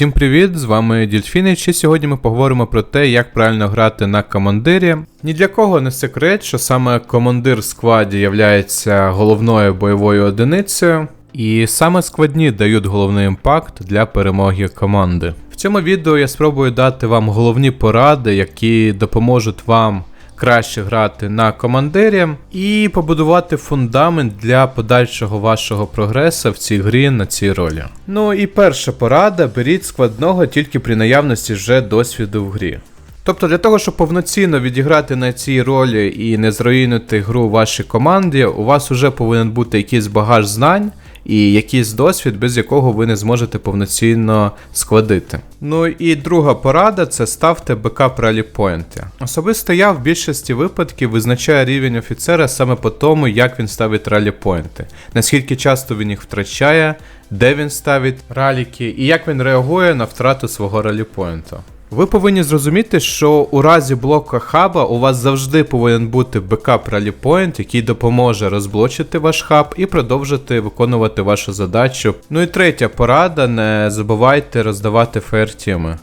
Всім привіт! З вами Дільфінич, і сьогодні ми поговоримо про те, як правильно грати на командирі. Ні для кого не секрет, що саме командир в складі є головною бойовою одиницею, і саме складні дають головний імпакт для перемоги команди. В цьому відео я спробую дати вам головні поради, які допоможуть вам краще грати на командирі і побудувати фундамент для подальшого вашого прогресу в цій грі на цій ролі. Ну і перша порада: беріть складного тільки при наявності вже досвіду в грі. Тобто для того, щоб повноцінно відіграти на цій ролі і не зруїнити гру вашій команді, у вас вже повинен бути якийсь багаж знань і якийсь досвід, без якого ви не зможете повноцінно складити. Ну і друга порада це ставте бекап раліпойнти. Особисто я в більшості випадків визначаю рівень офіцера саме по тому, як він ставить раліпойнти, наскільки часто він їх втрачає, де він ставить раліки і як він реагує на втрату свого раліпойнту. Ви повинні зрозуміти, що у разі блока хаба у вас завжди повинен бути бекап раліпоінт, який допоможе розблочити ваш хаб і продовжити виконувати вашу задачу. Ну і третя порада: не забувайте роздавати фаєртіми.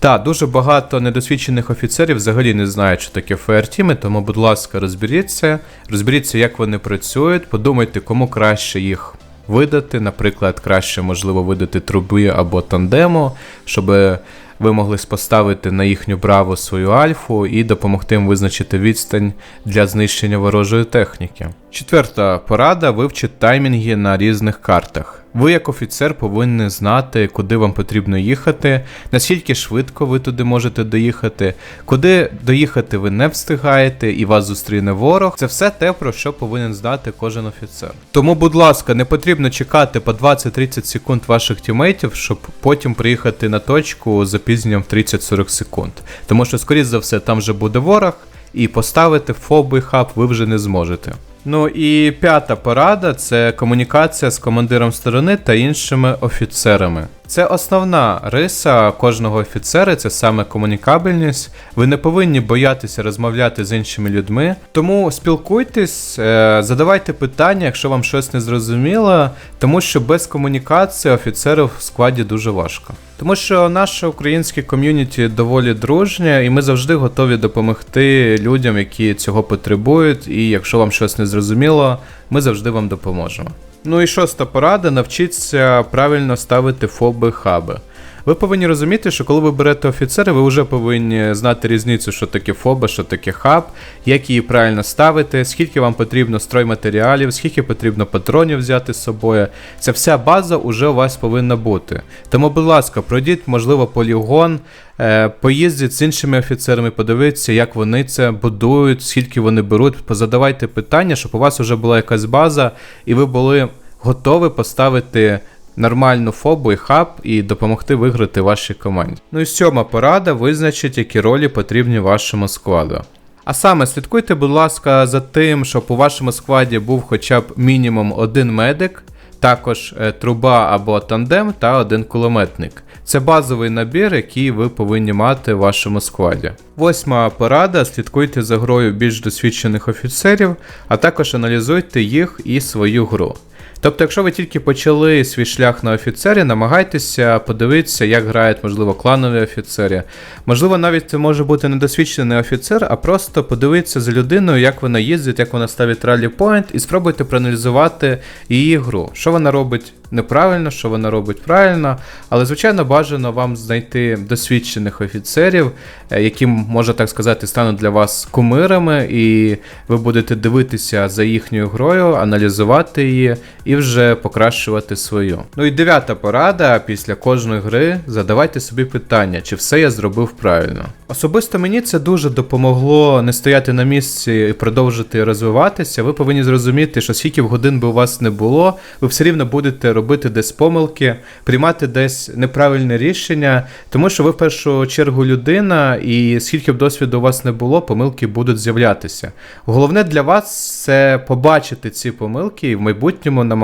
Так, дуже багато недосвідчених офіцерів взагалі не знають, що таке фаєртіми, тому, будь ласка, розберіться, розберіться, як вони працюють, подумайте, кому краще їх видати. Наприклад, краще можливо видати труби або тандему, щоб ви могли поставити на їхню браво свою альфу і допомогти їм визначити відстань для знищення ворожої техніки. Четверта порада вивчить таймінги на різних картах. Ви, як офіцер, повинні знати, куди вам потрібно їхати, наскільки швидко ви туди можете доїхати, куди доїхати ви не встигаєте і вас зустріне ворог. Це все те, про що повинен знати кожен офіцер. Тому, будь ласка, не потрібно чекати по 20-30 секунд ваших тімейтів, щоб потім приїхати на точку з запізненням в 30-40 секунд. Тому що, скоріш за все, там вже буде ворог, і поставити фоби хаб ви вже не зможете. Ну і п'ята порада це комунікація з командиром сторони та іншими офіцерами. Це основна риса кожного офіцера, це саме комунікабельність. Ви не повинні боятися розмовляти з іншими людьми. Тому спілкуйтесь, е, задавайте питання, якщо вам щось не зрозуміло, тому що без комунікації офіцерів в складі дуже важко. Тому що наше українське ком'юніті доволі дружнє, і ми завжди готові допомогти людям, які цього потребують. І якщо вам щось не зрозуміло, ми завжди вам допоможемо. Ну і шоста порада: навчіться правильно ставити фоби хаби. Ви повинні розуміти, що коли ви берете офіцера, ви вже повинні знати різницю, що таке фоба, що таке хаб, як її правильно ставити, скільки вам потрібно стройматеріалів, скільки потрібно патронів взяти з собою. Ця вся база вже у вас повинна бути. Тому, будь ласка, пройдіть, можливо, полігон, е, поїздіть з іншими офіцерами, подивіться, як вони це будують, скільки вони беруть, позадавайте питання, щоб у вас вже була якась база, і ви були готові поставити нормальну фобу і хаб і допомогти виграти вашій команді. Ну і сьома порада визначить, які ролі потрібні вашому складу. А саме слідкуйте, будь ласка, за тим, щоб у вашому складі був хоча б мінімум один медик, також е, труба або тандем та один кулеметник. Це базовий набір, який ви повинні мати в вашому складі. Восьма порада: слідкуйте за грою більш досвідчених офіцерів, а також аналізуйте їх і свою гру. Тобто, якщо ви тільки почали свій шлях на офіцері, намагайтеся подивитися, як грають, можливо, кланові офіцери. Можливо, навіть це може бути недосвідчений офіцер, а просто подивитися за людиною, як вона їздить, як вона ставить ралі поінт, і спробуйте проаналізувати її гру, що вона робить неправильно, що вона робить правильно, але, звичайно, бажано вам знайти досвідчених офіцерів, е, які, можна так сказати, стануть для вас кумирами, і ви будете дивитися за їхньою грою, аналізувати її і вже покращувати свою. Ну і дев'ята порада після кожної гри задавайте собі питання, чи все я зробив правильно. Особисто мені це дуже допомогло не стояти на місці і продовжити розвиватися. Ви повинні зрозуміти, що скільки годин би у вас не було, ви все рівно будете робити десь помилки, приймати десь неправильне рішення, тому що ви в першу чергу людина, і скільки б досвіду у вас не було, помилки будуть з'являтися. Головне для вас це побачити ці помилки і в майбутньому намагатися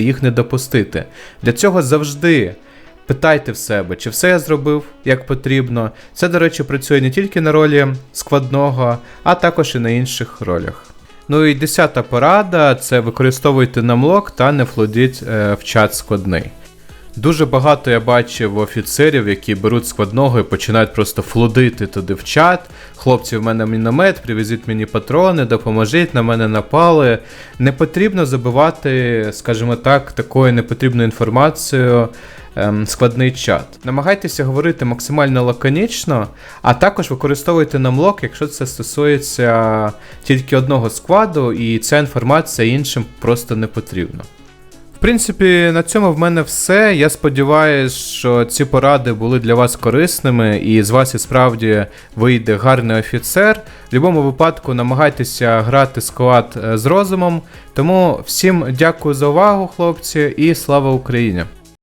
їх не допустити. Для цього завжди. Питайте в себе, чи все я зробив як потрібно. Це, до речі, працює не тільки на ролі складного, а також і на інших ролях. Ну і десята порада це використовуйте намлок та не флодіть е, в чат складний. Дуже багато я бачив офіцерів, які беруть складного і починають просто флудити туди в чат. Хлопці, в мене міномет, привезіть мені патрони, допоможіть, на мене напали. Не потрібно забивати, скажімо так, такою непотрібною інформацією ем, складний чат. Намагайтеся говорити максимально лаконічно, а також використовуйте намлок, якщо це стосується тільки одного складу, і ця інформація іншим просто не потрібна. Принципі, на цьому в мене все. Я сподіваюся, що ці поради були для вас корисними, і з вас і справді вийде гарний офіцер. В будь-якому випадку намагайтеся грати склад е, з розумом. Тому всім дякую за увагу, хлопці, і слава Україні!